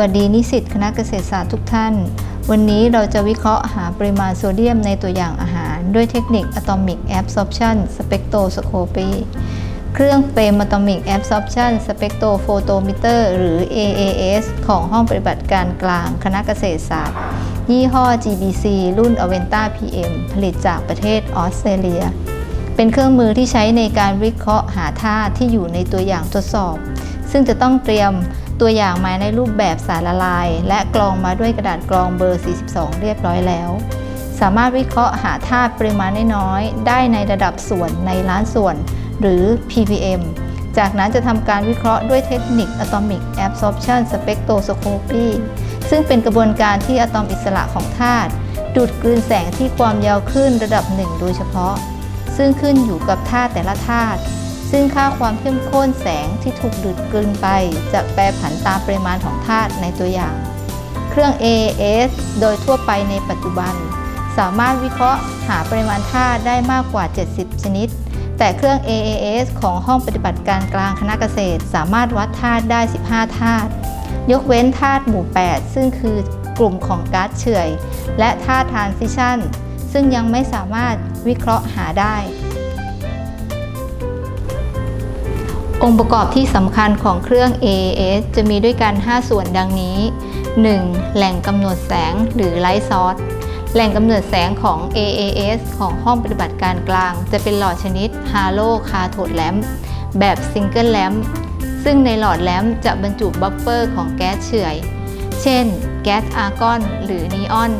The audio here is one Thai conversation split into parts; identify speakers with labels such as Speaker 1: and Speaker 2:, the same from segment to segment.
Speaker 1: วัสดีนิสิตคณะเกษตรศาสตร์ทุกท่าน วันนี้เราจะวิเคราะห์หาปริมาณโซเดียมในตัวอย่างอาหาร ด้วยเทคนิค Atomic Absorption Spectroscopy เครื่องเฟรม Atomic Absorption Spectrophotometer หรือ AAS ของห้องปฏิบัติการกลางคณะเกษตรศาสตร์ ยี่ห้อ GBC รุ่น Aventa PM ผลิตจากประเทศออสเตรเลีย เป็นเครื่องมือที่ใช้ในการวิเคราะห์หาธาตุที่อยู่ในตัวอย่างทดสอบ ซึ่งจะต้องเตรียม ตัวอย่างมาในรูปแบบสารละลาย และกรองมาด้วยกระดาษกรองเบอร์ 42 เรียบร้อยแล้ว สามารถวิเคราะห์หาธาตุปริมาณน้อยๆได้ในระดับส่วนในล้านส่วน หรือ ppm จากนั้นจะทำการวิเคราะห์ด้วยเทคนิค Atomic Absorption Spectroscopy ซึ่งเป็นกระบวนการที่อะตอมอิสระของธาตุดูดกลืนแสงที่ความยาวคลื่นระดับหนึ่งโดยเฉพาะ ซึ่งขึ้นอยู่กับธาตุแต่ละธาตุ ซึ่งค่าความเข้มข้นแสงที่ถูกดูดกลืนไป จะแปรผันตามปริมาณของธาตุในตัวอย่าง เครื่อง AAS โดยทั่วไปในปัจจุบัน สามารถวิเคราะห์หาปริมาณธาตุได้มากกว่า 70 ชนิด แต่เครื่อง AAS ของห้องปฏิบัติการกลางคณะเกษตร สามารถวัดธาตุได้ 15 ธาตุ ยกเว้นธาตุหมู่ 8 ซึ่งคือกลุ่มของก๊าซเฉื่อย และธาตุทรานซิชันซึ่งยังไม่สามารถวิเคราะห์หาได้ องค์ประกอบที่สำคัญของเครื่อง AAS จะมีด้วยกัน 5 ส่วนดังนี้ 1. แหล่งกำเนิดแสงหรือ Light Source แหล่งกำเนิดแสงของ AAS ของห้องปฏิบัติการกลาง จะเป็นหลอดชนิด Halo Cathode Lamp แบบ Single Lamp ซึ่งในหลอดแลมป์จะบรรจุบัฟเฟอร์ของแก๊สเฉื่อย เช่น แก๊สอาร์กอน หรือนีออน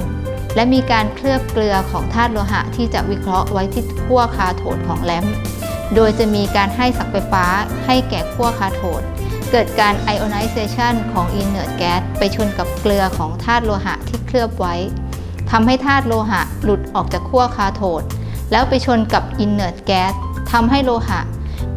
Speaker 1: และมีการเคลือบเกลือของธาตุโลหะที่จะวิเคราะห์ไว้ที่ขั้วคาโทดของแลมป์ โดยจะมีการให้สักไฟฟ้าให้แก่ขั้วคาโทด เกิดการไอออนไนเซชันของอินเนอร์ตแก๊สไปชนกับเกลือของธาตุโลหะที่เคลือบไว้ทำให้ธาตุโลหะหลุดออกจากขั้วคาโทด แล้วไปชนกับอินเนอร์ตแก๊สทำให้โลหะ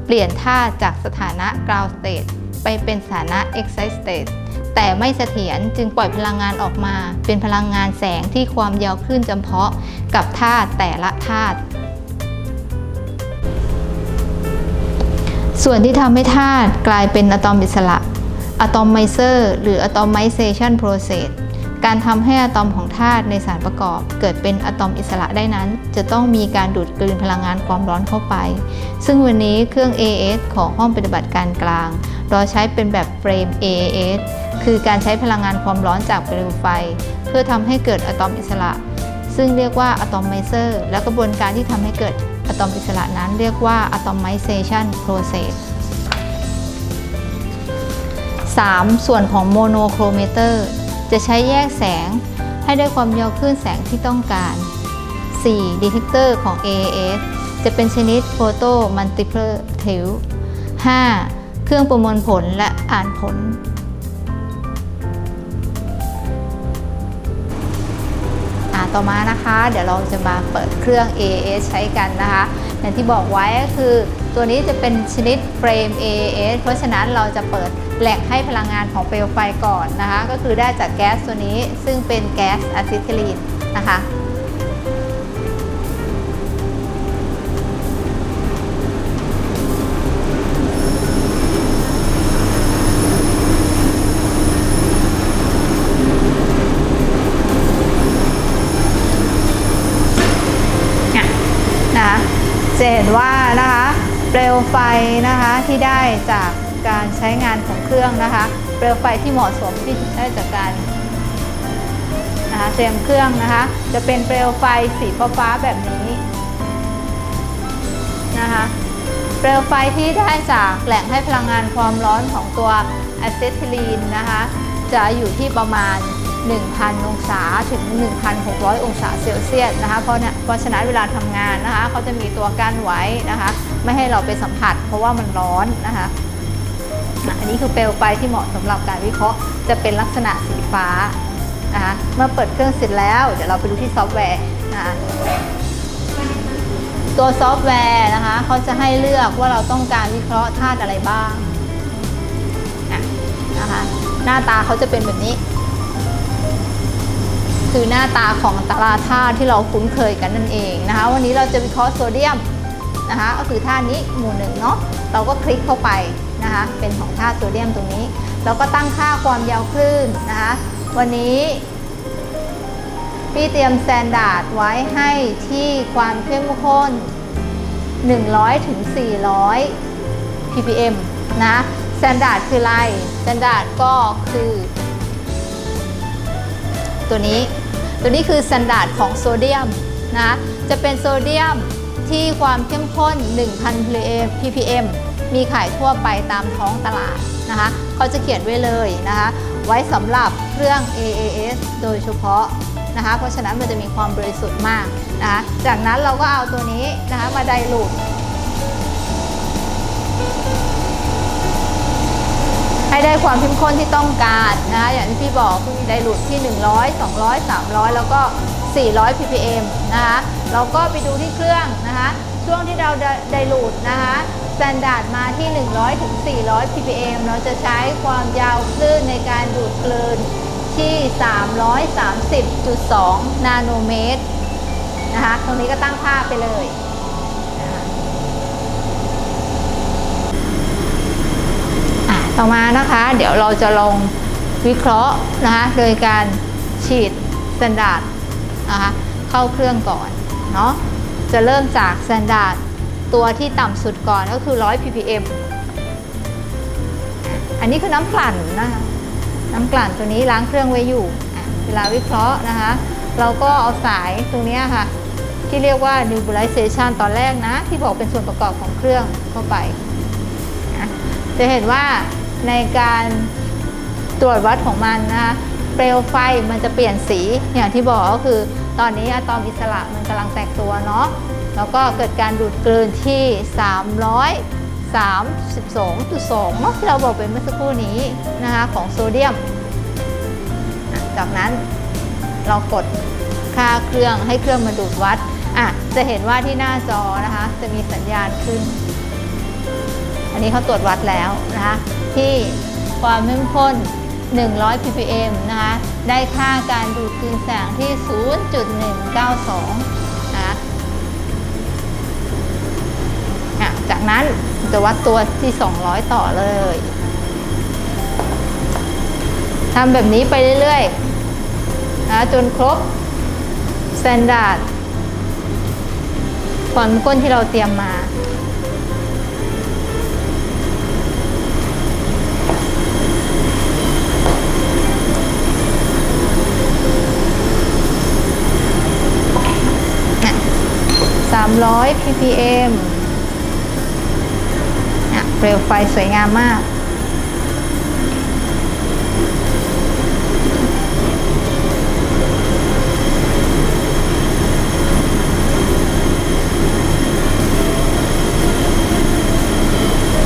Speaker 1: เปลี่ยนท่าจากสถานะ ground state ไปเป็นสถานะ excite state แต่ไม่เสถียรจึงปล่อยพลังงานออกมา เป็นพลังงานแสงที่ความยาวคลื่นจำเพาะกับธาตุแต่ละธาตุ ส่วนที่ทำให้ธาตุกลายเป็นอะตอมอิสระ atomizer หรือ atomization process การทำให้อะตอมของธาตุในสารประกอบ เกิดเป็นอะตอมอิสระได้นั้น จะต้องมีการดูดกลืนพลังงานความร้อนเข้าไป ซึ่งวันนี้เครื่อง AAS ของห้องปฏิบัติการกลาง เราใช้เป็นแบบเฟรม AAS คือการใช้พลังงานความร้อนจากเปลวไฟ เพื่อทำให้เกิดอะตอมอิสระ ซึ่งเรียกว่าอะตอมไมเซอร์ และกระบวนการที่ทำให้เกิด อะตอมอิสระนั้นเรียกว่า atomization process 3. ส่วนของโมโนโครเมเตอร์จะใช้แยกแสงให้ได้ความยาวคลื่นแสงที่ต้องการ 4. ดีเทคเตอร์ของ AAS จะเป็นชนิด Photo Multiple t i l 5. เครื่องประมวลผลและอ่านผล ต่อมานะคะ เดี๋ยวเราจะมาเปิดเครื่อง AAS ใช้กันนะคะ อย่างที่บอกไว้ก็คือ ตัวนี้จะเป็นชนิดเฟรม AAS เพราะฉะนั้นเราจะเปิดแหล่งให้พลังงานของเปลวไฟก่อนนะคะ ก็คือได้จากแก๊สตัวนี้ซึ่งเป็นแก๊สอะซิทิลีนนะคะนะคะ จะเห็นว่านะคะเปลวไฟนะคะที่ได้จากการใช้งานของเครื่องนะคะ เปลวไฟที่เหมาะสมที่ได้จากการนะคะเตรียมเครื่องนะคะ จะเป็นเปลวไฟสีฟ้าแบบนี้นะคะเปลวไฟที่ได้จากแหล่งให้พลังงานความร้อนของตัวอะเซทิลีนนะคะ จะอยู่ที่ประมาณ 1,000 องศาถึง 1,600 องศาเซลเซียสนะคะเพราะเนี่ยเพราะฉะนั้นเวลาทำงานนะคะเขาจะมีตัวกั้นไว้นะคะไม่ให้เราไปสัมผัส เพราะว่ามันร้อนนะคะอันนี้คือเปลวไฟที่เหมาะสำหรับการวิเคราะห์จะเป็นลักษณะสีฟ้านะคะเมื่อเปิดเครื่องเสร็จแล้วเดี๋ยวเราไปดูที่ซอฟต์แวร์นะคะตัวซอฟต์แวร์นะคะเขาจะให้เลือกว่าเราต้องการวิเคราะห์ธาตุอะไรบ้างนะคะหน้าตาเขาจะเป็นแบบนี้ คือหน้าตาของตราธาตุที่เราคุ้นเคยกันนั่นเองนะคะ วันนี้เราจะวิเคราะห์โซเดียมนะคะก็คือธาตุนี้หมู่หนึ่งเนาะเราก็คลิกเข้าไปนะคะเป็นของธาตุโซเดียมตรงนี้ แล้วก็ตั้งค่าความยาวคลื่นนะคะวันนี้พี่เตรียมแตนดาร์ดไว้ให้ที่ความเข้มข้น 100ถึง400 ppm นะสแตนดาร์ดคืออะไรสแตนดาร์ดก็คือ ตัวนี้ ตัวนี้คือสแตนดาร์ดของโซเดียมนะจะเป็นโซเดียมที่ความเข้มข้น 1,000 ppm มีขายทั่วไปตามท้องตลาดนะคะเขาจะเขียนไว้เลยนะคะไว้สำหรับเครื่อง AAS โดยเฉพาะนะคะเพราะฉะนั้นมันจะมีความบริสุทธิ์มากนะคะจากนั้นเราก็เอาตัวนี้นะคะมาไดลูด ให้ได้ความเข้มข้นที่ต้องการนะคะอย่างที่พี่บอกคือไดรูดที่ 100 200 300 แล้วก็ 400 ppm นะคะเราก็ไปดูที่เครื่องนะคะช่วงที่เราไดรูดนะคะสแตนดาร์ดมาที่ 100ถึง400 ppm เราจะใช้ความยาวคลื่นในการดูดกลืนที่ 330.2 นาโนเมตรนะคะตรงนี้ก็ตั้งค่าไปเลยนะคะ อะ ต่อมานะคะ เดี๋ยวเราจะลองวิเคราะห์นะคะโดยการฉีดสแตนดาร์ดนะคะเข้าเครื่องก่อนเนาะจะเริ่มจากสแตนดาร์ดตัวที่ต่ำสุดก่อนก็คือ 100 ppm อันนี้คือน้ำกลั่นนะคะน้ำกลั่นตัวนี้ล้างเครื่องไว้อยู่เวลาวิเคราะห์นะคะ เราก็เอาสายตรงนี้ค่ะ ที่เรียกว่า nebulization ตอนแรกนะ ที่บอกเป็นส่วนประกอบของเครื่องเข้าไป จะเห็นว่า ในการตรวจวัดของมันนะคะเปลวไฟมันจะเปลี่ยนสีอย่างที่บอกก็คือ ตอนนี้อะตอมอิสระมันกำลังแตกตัวเนาะแล้วก็เกิดการดูดกลืนที่ 332.2เนาะที่เราบอกเป็นเมื่อสักครู่นี้นะคะของโซเดียม จากนั้นเรากดค่าเครื่องให้เครื่องมาดูดวัดอะจะเห็นว่าที่หน้าจอนะคะ จะมีสัญญาณขึ้น อันนี้เขาตรวจวัดแล้วนะคะที่ความเข้มข้น 100 ppm นะคะได้ค่าการดูดกลืนแสงที่ 0.192 นะคะอะจากนั้นจะวัดตัวที่ 200 ต่อเลยทำแบบนี้ไปเรื่อยๆนะจนครบ s t ต n d า r d ความเข้มข้นที่เราเตรียมมา 300 ppm อะเปลวไฟสวยงามมาก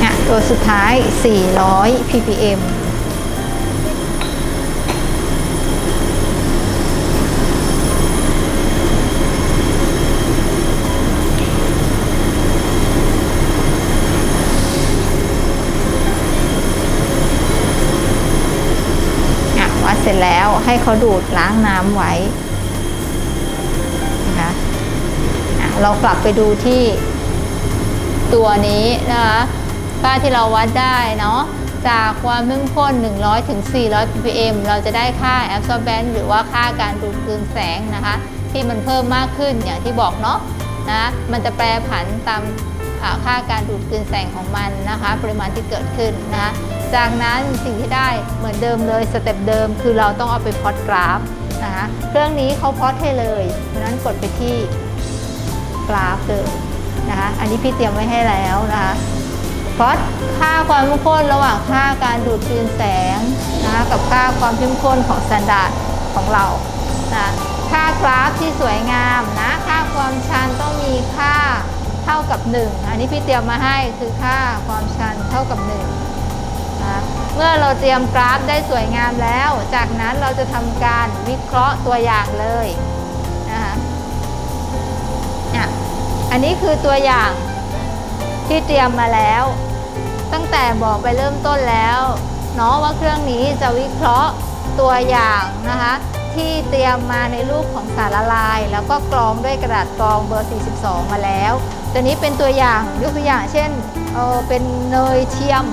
Speaker 1: อะตัวสุดท้าย 400 ppm อะวัดเส ร็จแล้วให้เขาดูดล้างน้ำไว้นะคะเรากลับไปดูที่ตัวนี้นะคะค่าที่เราวัดได้เนาะจากความเข้มข้น100 ถึง 400 ppm เราจะได้ค่า absorbance หรือว่าค่าการดูดกลืนแสงนะคะ ที่มันเพิ่มมากขึ้นอย่างที่บอกเนาะนะมันจะแปรผันตามค่าการดูดกลืนแสงของมันนะคะ ปริมาณที่เกิดขึ้นนะคะ จากนั้นสิ่งที่ได้เหมือนเดิมเลยสเต็ปเดิม คือเราต้องเอาไปพอตกราฟนะคะเครื่องนี้เขาพอตให้เลยฉะนั้นกดไปที่กราฟเลยนะคะอันนี้พี่เตรียมไว้ให้แล้วนะคะพอตค่าความเข้มข้นระหว่างค่าการดูดกลืนแสงนะคะกับค่าความเข้มข้นของสแตนดาร์ดของเรานะค่ากราฟที่สวยงามนะค่าความชันต้องมีค่าเท่ากับ 1 อันนี้พี่เตรียมมาให้คือค่าความชันเท่ากับ1นะ เมื่อเราเตรียมกราฟได้สวยงามแล้ว จากนั้นเราจะทำการวิเคราะห์ตัวอย่างเลยนะคะอะอันนี้คือตัวอย่างที่เตรียมมาแล้ว ตั้งแต่บอกไปเริ่มต้นแล้วเนาะว่าเครื่องนี้จะวิเคราะห์ตัวอย่างนะคะที่เตรียมมาในรูปของสารละลาย แล้วก็กรองด้วยกระดาษกรองเบอร์ 42 มาแล้ว ตัวนี้เป็นตัวอย่างยกตัวอย่างเช่นเออเป็นเนยเทียม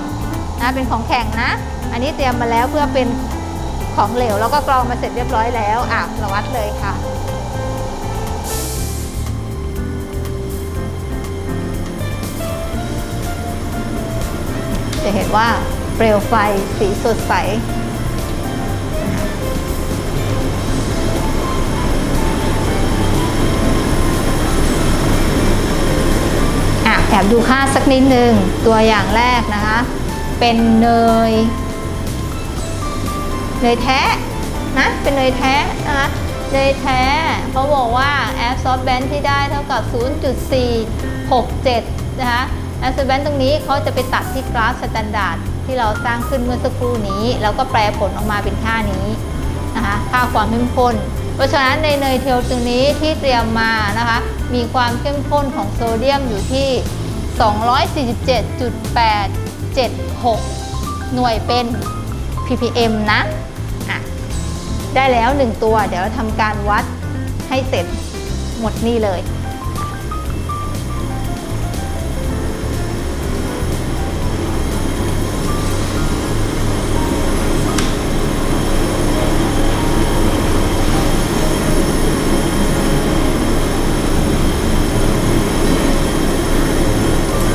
Speaker 1: นะเป็นของแข็งนะ อันนี้เตรียมมาแล้วเพื่อเป็นของเหลวแล้วก็กรองมาเสร็จเรียบร้อยแล้วอะเราวัดเลยค่ะจะเห็นว่าเปลวไฟสีสดใสอะแอบดูค่าสักนิดนึงตัวอย่างแรกนะคะ เป็นเนยเนยแท้นะเป็นเนยแท้นะคะเนยแท้เขาบอกว่า absorbent ที่ได้เท่ากับ 0.467 นะคะ absorbent ตรงนี้เขาจะไปตัดที่กราฟสแตนดาร์ดที่เราสร้างขึ้นเมื่อสักครู่นี้ แล้วก็แปลผลออกมาเป็นค่านี้นะคะค่าความเข้มข้น เพราะฉะนั้นในเนยเทลตรงนี้ที่เตรียมมานะคะมีความเข้มข้นของโซเดียมอยู่ที่ 247.876 หน่วยเป็น ppm นะอะได้แล้ว 1 ตัว เดี๋ยวเราทำการวัดให้เสร็จหมดนี่เลย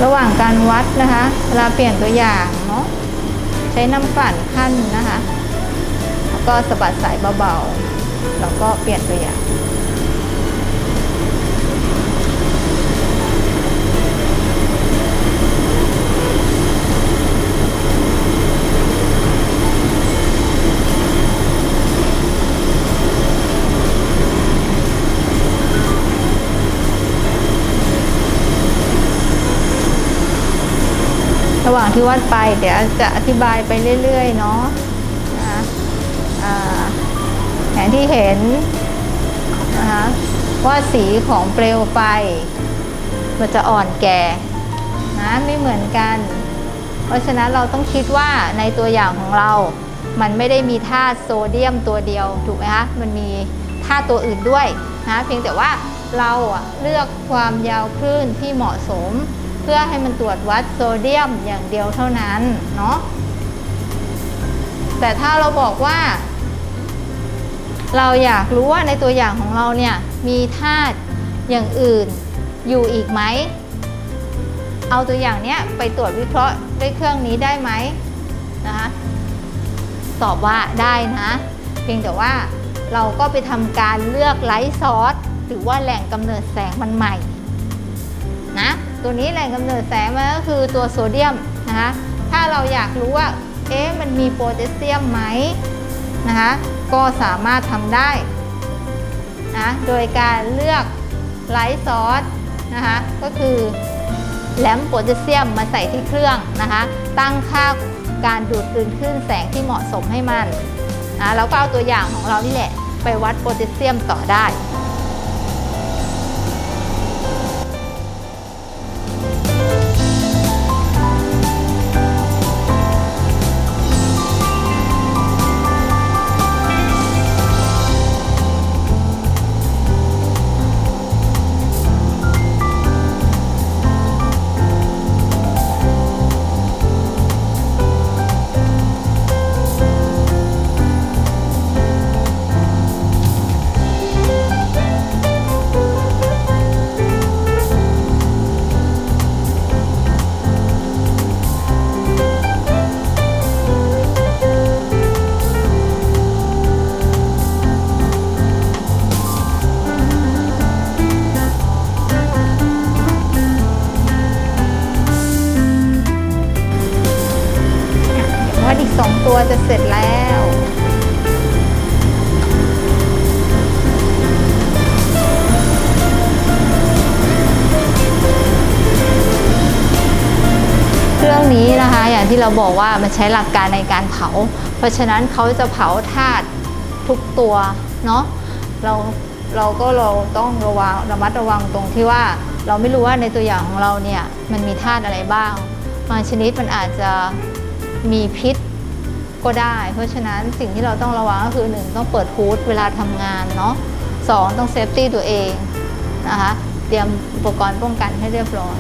Speaker 1: ระหว่างการวัดนะคะเวลาเปลี่ยนตัวอย่างเนาะใช้น้ำปั่นขั้นนะคะ แล้วก็สะบัดสายเบาๆ แล้วก็เปลี่ยนตัวอย่าง ว่างที่วัดไป เดี๋ยวจะอธิบายไปเรื่อยๆเนาะนะคะอ่าอย่างที่เห็นนะคะว่าสีของเปลวไฟมันจะอ่อนแก่นะไม่เหมือนกัน เพราะฉะนั้นเราต้องคิดว่าในตัวอย่างของเรา มันไม่ได้มีธาตุโซเดียมตัวเดียวถูกไหมคะมันมีธาตุตัวอื่นด้วยนะเพียงแต่ว่าเราเลือกความยาวคลื่นที่เหมาะสม เพื่อให้มันตรวจวัดโซเดียมอย่างเดียวเท่านั้นเนาะแต่ถ้าเราบอกว่า เราอยากรู้ว่าในตัวอย่างของเราเนี่ยมีธาตุอย่างอื่นอยู่อีกไหม เอาตัวอย่างเนี้ยไปตรวจวิเคราะห์ด้วยเครื่องนี้ได้ไหมนะคะตอบว่าได้นะ เพียงแต่ว่าเราก็ไปทำการเลือกไลท์ซอสหรือว่าแหล่งกำเนิดแสงมันใหม่นะ ตัวนี้แหล่งกำเนิดแสงมันก็คือตัวโซเดียมนะคะถ้าเราอยากรู้ว่าเอ๊ะมันมีโพแทสเซียมไหมนะคะก็สามารถทำได้นะโดยการเลือกไลท์ซอสนะคะก็คือแหลมโพแทสเซียมมาใส่ที่เครื่องนะคะตั้งค่าการดูดกลืนคลื่นแสงที่เหมาะสมให้มันนะแล้วก็เอาตัวอย่างของเรานี่แหละ ไปวัดโพแทสเซียมต่อได้ เราบอกว่ามันใช้หลักการในการเผา เพราะฉะนั้นเขาจะเผาธาตุทุกตัวเนาะเราเราก็เราต้องระวังระมัดระวังตรงที่ว่าเราไม่รู้ว่าในตัวอย่างของเราเนี่ยมันมีธาตุอะไรบ้างบางชนิดมันอาจจะมีพิษก็ได้ เพราะฉะนั้นสิ่งที่เราต้องระวังก็คือหนึ่งต้องเปิดฮูดเวลาทำงานเนาะสองต้องเซฟตี้ตัวเองนะคะเตรียมอุปกรณ์ป้องกันให้เรียบร้อย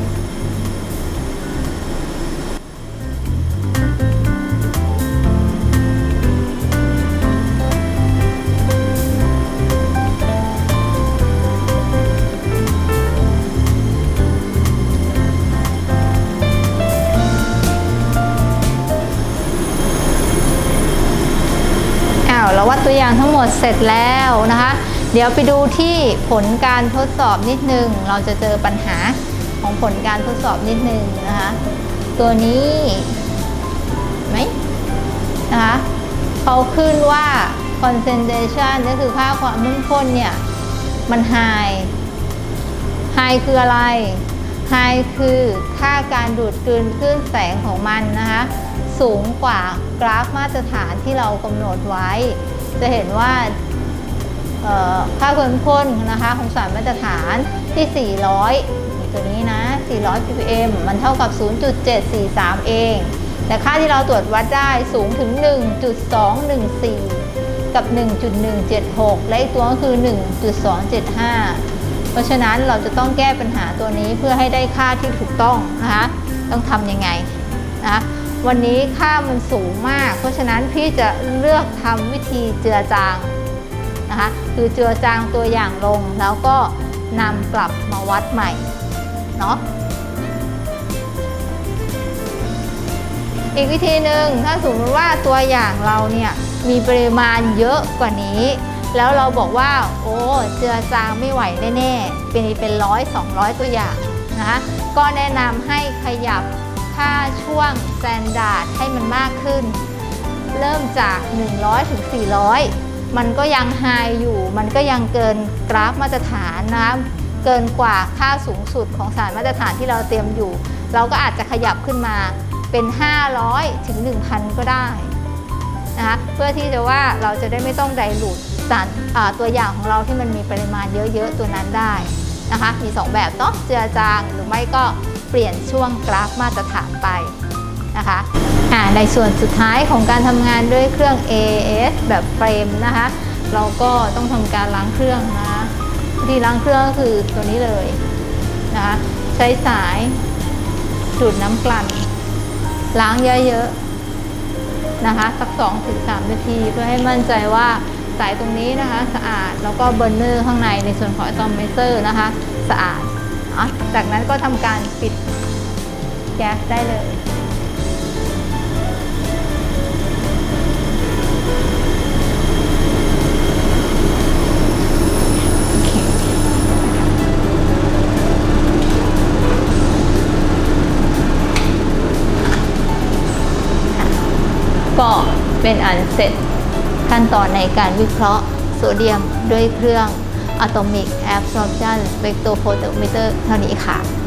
Speaker 1: วัดตัวอย่างทั้งหมดเสร็จแล้วนะคะ เดี๋ยวไปดูที่ผลการทดสอบนิดนึง เราจะเจอปัญหาของผลการทดสอบนิดนึงนะคะ ตัวนี้ไหมนะคะเขาขึ้นว่า concentration ก็คือค่าความเข้มข้นเนี่ย มัน high high คืออะไร high คือค่าการดูดกลืนคลื่นแสงของมันนะคะ สูงกว่ากราฟมาตรฐานที่เรากำหนดไว้ จะเห็นว่าค่าความข้มข้นนะคะของสารมาตรฐานที่ 400 ตัวนี้นะ 400 ppm มันเท่ากับ 0.743 เอง แต่ค่าที่เราตรวจวัดได้สูงถึง 1.214 กับ 1.176 และอีกตัวก็คือ 1.275 เพราะฉะนั้นเราจะต้องแก้ปัญหาตัวนี้เพื่อให้ได้ค่าที่ถูกต้องนะคะ ต้องทำยังไงนะ วันนี้ค่ามันสูงมาก เพราะฉะนั้นพี่จะเลือกทำวิธีเจือจางนะคะคือเจือจางตัวอย่างลง แล้วก็นำกลับมาวัดใหม่เนาะอีกวิธีหนึ่งถ้าสมมติว่าตัวอย่างเราเนี่ยมีปริมาณเยอะกว่านี้ แล้วเราบอกว่า โอ้เจือจางไม่ไหวแน่ๆเป็นเป็นร้อยสองร้อยตัวอย่างนะคะก็แนะนำให้ขยับ ค่าช่วงแซนดาร์ดให้มันมากขึ้น เริ่มจาก 100 ถึง 400 มันก็ยังไฮอยู่ มันก็ยังเกินกราฟมาตรฐานนะเกินกว่าค่าสูงสุดของสารมาตรฐานที่เราเตรียมอยู่ เราก็อาจจะขยับขึ้นมาเป็น 500 ถึง 1,000 ก็ได้นะคะเพื่อที่จะว่าเราจะได้ไม่ต้องไดรูดสารตัวอย่างของเราที่มันมีปริมาณเยอะๆ ตัวนั้นได้นะคะมี 2 แบบเนาะเจือจางหรือไม่ก็ เปลี่ยนช่วงกราฟมาตรฐานไปนะคะในส่วนสุดท้ายของการทำงานด้วยเครื่อง AS แบบเฟรมนะคะ เราก็ต้องทำการล้างเครื่องนะคะวิธีล้างเครื่องก็คือตัวนี้เลยนะคะใช้สายดูดน้ำกลั่น ล้างเยอะๆนะคะสัก2-3ถึงนาทีเพื่อให้มั่นใจว่าสายตรงนี้นะคะ สะอาดแล้วก็เบอร์เนอร์ข้างในในส่วนของอะตอมไมเซอร์นะคะ สะอาด จากนั้นก็ทำการปิดแก๊สได้เลย ก็เป็นอันเสร็จขั้นตอนในการวิเคราะห์โซเดียมด้วยเครื่อง Atomic Absorption Spectrophotometer เท่านี้ค่ะ